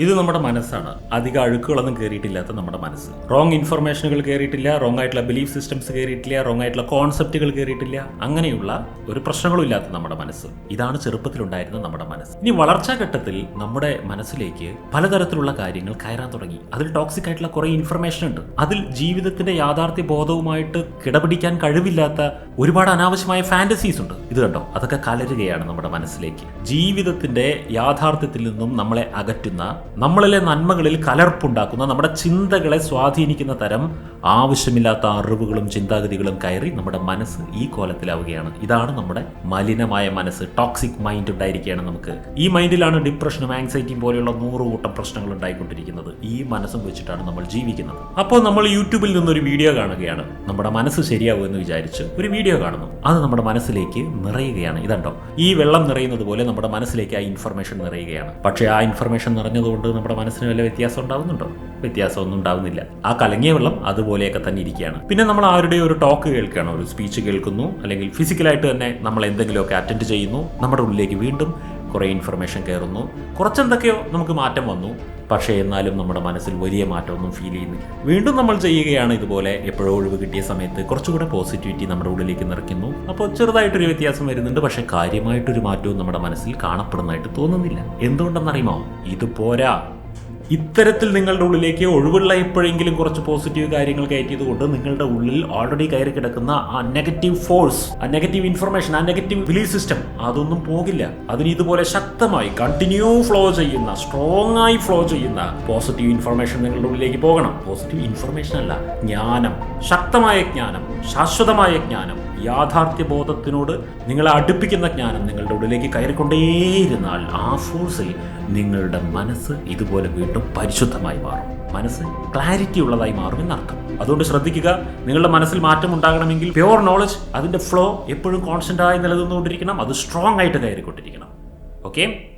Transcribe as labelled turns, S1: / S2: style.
S1: ഇത് നമ്മുടെ മനസ്സാണ്. അധികം അഴുക്കുകളൊന്നും കയറിയിട്ടില്ലാത്ത നമ്മുടെ മനസ്സ്. റോങ് ഇൻഫർമേഷനുകൾ കയറിയിട്ടില്ല റോങ് ആയിട്ടുള്ള ബിലീഫ് സിസ്റ്റംസ് കയറിയിട്ടില്ല റോങ് ആയിട്ടുള്ള കോൺസെപ്റ്റുകൾ കയറിയിട്ടില്ല അങ്ങനെയുള്ള ഒരു പ്രശ്നങ്ങളും ഇല്ലാത്ത നമ്മുടെ മനസ്സ്. ഇതാണ് ചെറുപ്പത്തിലുണ്ടായിരുന്ന നമ്മുടെ മനസ്സ്. ഇനി വളർച്ചാ ഘട്ടത്തിൽ നമ്മുടെ മനസ്സിലേക്ക് പലതരത്തിലുള്ള കാര്യങ്ങൾ കയറാൻ തുടങ്ങി. അതിൽ ടോക്സിക് ആയിട്ടുള്ള കുറേ ഇൻഫർമേഷൻ ഉണ്ട്. അതിൽ ജീവിതത്തിന്റെ യാഥാർത്ഥ്യ ബോധവുമായിട്ട് കിടപിടിക്കാൻ കഴിവില്ലാത്ത ഒരുപാട് അനാവശ്യമായ ഫാന്റസീസ് ഉണ്ട്. ഇത് കണ്ടോ? അതൊക്കെ കലരുകയാണ് നമ്മുടെ മനസ്സിലേക്ക്. ജീവിതത്തിന്റെ യാഥാർത്ഥ്യത്തിൽ നിന്നും നമ്മളെ അകറ്റുന്ന നമ്മളിലെ നന്മകളിൽ കലർപ്പുണ്ടാക്കുന്ന നമ്മുടെ ചിന്തകളെ സ്വാധീനിക്കുന്ന തരം ആവശ്യമില്ലാത്ത അറിവുകളും ചിന്താഗതികളും കയറി നമ്മുടെ മനസ്സ് ഈ കോലത്തിലാവുകയാണ്. ഇതാണ് നമ്മുടെ മലിനമായ മനസ്സ് ടോക്സിക് മൈൻഡ് ഉണ്ടായിരിക്കുകയാണ് നമുക്ക്. ഈ മൈൻഡിലാണ് ഡിപ്രഷനും ആങ്സൈറ്റിയും പോലെയുള്ള നൂറ് കൂട്ടം പ്രശ്നങ്ങൾ ഉണ്ടായിക്കൊണ്ടിരിക്കുന്നത്. ഈ മനസ്സും വെച്ചിട്ടാണ് നമ്മൾ ജീവിക്കുന്നത്. അപ്പോൾ നമ്മൾ യൂട്യൂബിൽ നിന്നൊരു വീഡിയോ കാണുകയാണ്. നമ്മുടെ മനസ്സ് ശരിയാവും എന്ന് വിചാരിച്ച് ഒരു വീഡിയോ കാണുന്നു. അത് നമ്മുടെ മനസ്സിലേക്ക് നിറയുകയാണ്. ഇതുണ്ടോ? ഈ വെള്ളം നിറയുന്നത് പോലെ നമ്മുടെ മനസ്സിലേക്ക് ആ ഇൻഫർമേഷൻ നിറയുകയാണ്. പക്ഷേ ആ ഇൻഫർമേഷൻ നിറഞ്ഞതുകൊണ്ട് നമ്മുടെ മനസ്സിന് വല്ല വ്യത്യാസം ഉണ്ടാവുന്നുണ്ടോ? വ്യത്യാസമൊന്നും ഉണ്ടാകുന്നില്ല ആ കലങ്ങിയ വെള്ളം അതുപോലെയൊക്കെ തന്നെ ഇരിക്കുകയാണ്. പിന്നെ നമ്മൾ ആരുടെ ഒരു ടോക്ക് കേൾക്കുകയാണ്? ഒരു സ്പീച്ച് കേൾക്കുന്നു അല്ലെങ്കിൽ ഫിസിക്കലായിട്ട് തന്നെ നമ്മൾ എന്തെങ്കിലുമൊക്കെ അറ്റൻഡ് ചെയ്യുന്നു നമ്മുടെ ഉള്ളിലേക്ക് വീണ്ടും കുറേ ഇൻഫർമേഷൻ കയറുന്നു. കുറച്ചെന്തൊക്കെയോ നമുക്ക് മാറ്റം വന്നു. പക്ഷേ എന്നാലും നമ്മുടെ മനസ്സിൽ വലിയ മാറ്റമൊന്നും ഫീൽ ചെയ്യുന്നില്ല. വീണ്ടും നമ്മൾ ചെയ്യുകയാണ് ഇതുപോലെ. എപ്പോഴോ ഒഴിവ് കിട്ടിയ സമയത്ത് കുറച്ചുകൂടെ പോസിറ്റിവിറ്റി നമ്മുടെ ഉള്ളിലേക്ക് നിറയ്ക്കുന്നു. അപ്പോൾ ചെറുതായിട്ടൊരു വ്യത്യാസം വരുന്നുണ്ട്. പക്ഷേ കാര്യമായിട്ടൊരു മാറ്റവും നമ്മുടെ മനസ്സിൽ കാണപ്പെടുന്നതായിട്ട് തോന്നുന്നില്ല. എന്തുകൊണ്ടെന്നറിയുമോ? ഇത് പോരാ ഇത്തരത്തിൽ നിങ്ങളുടെ ഉള്ളിലേക്ക് ഒഴിവുള്ള എപ്പോഴെങ്കിലും കുറച്ച് പോസിറ്റീവ് കാര്യങ്ങൾ കയറ്റിയത് കൊണ്ട് നിങ്ങളുടെ ഉള്ളിൽ ഓൾറെഡി കയറി കിടക്കുന്ന ആ നെഗറ്റീവ് ഫോഴ്സ് ആ നെഗറ്റീവ് ഇൻഫർമേഷൻ ആ നെഗറ്റീവ് ബിലീഫ് സിസ്റ്റം അതൊന്നും പോകില്ല. അതിന് ഇതുപോലെ ശക്തമായി കണ്ടിന്യൂ ഫ്ലോ ചെയ്യുന്ന സ്ട്രോങ് ആയി ഫ്ലോ ചെയ്യുന്ന പോസിറ്റീവ് ഇൻഫർമേഷൻ നിങ്ങളുടെ ഉള്ളിലേക്ക് പോകണം. പോസിറ്റീവ് ഇൻഫർമേഷൻ അല്ല ജ്ഞാനം ശക്തമായ ജ്ഞാനം ശാശ്വതമായ ജ്ഞാനം. യാഥാർത്ഥ്യ ബോധത്തിനോട് നിങ്ങളെ അടുപ്പിക്കുന്ന ജ്ഞാനം നിങ്ങളുടെ ഉള്ളിലേക്ക് കയറിക്കൊണ്ടേയിരുന്നാൽ ആ ഫോഴ്സിൽ നിങ്ങളുടെ മനസ്സ് ഇതുപോലെ വീണ്ടും പരിശുദ്ധമായി മാറും. മനസ്സ് ക്ലാരിറ്റി ഉള്ളതായി മാറും എന്നർത്ഥം. അതുകൊണ്ട് ശ്രദ്ധിക്കുക നിങ്ങളുടെ മനസ്സിൽ മാറ്റം ഉണ്ടാകണമെങ്കിൽ പ്യുവർ നോളജ് അതിന്റെ ഫ്ലോ എപ്പോഴും കോൺസ്റ്റന്റായി നിലനിന്നുകൊണ്ടിരിക്കണം അത് സ്ട്രോങ് ആയിട്ട് കയറിക്കൊണ്ടിരിക്കണം. ഓക്കെ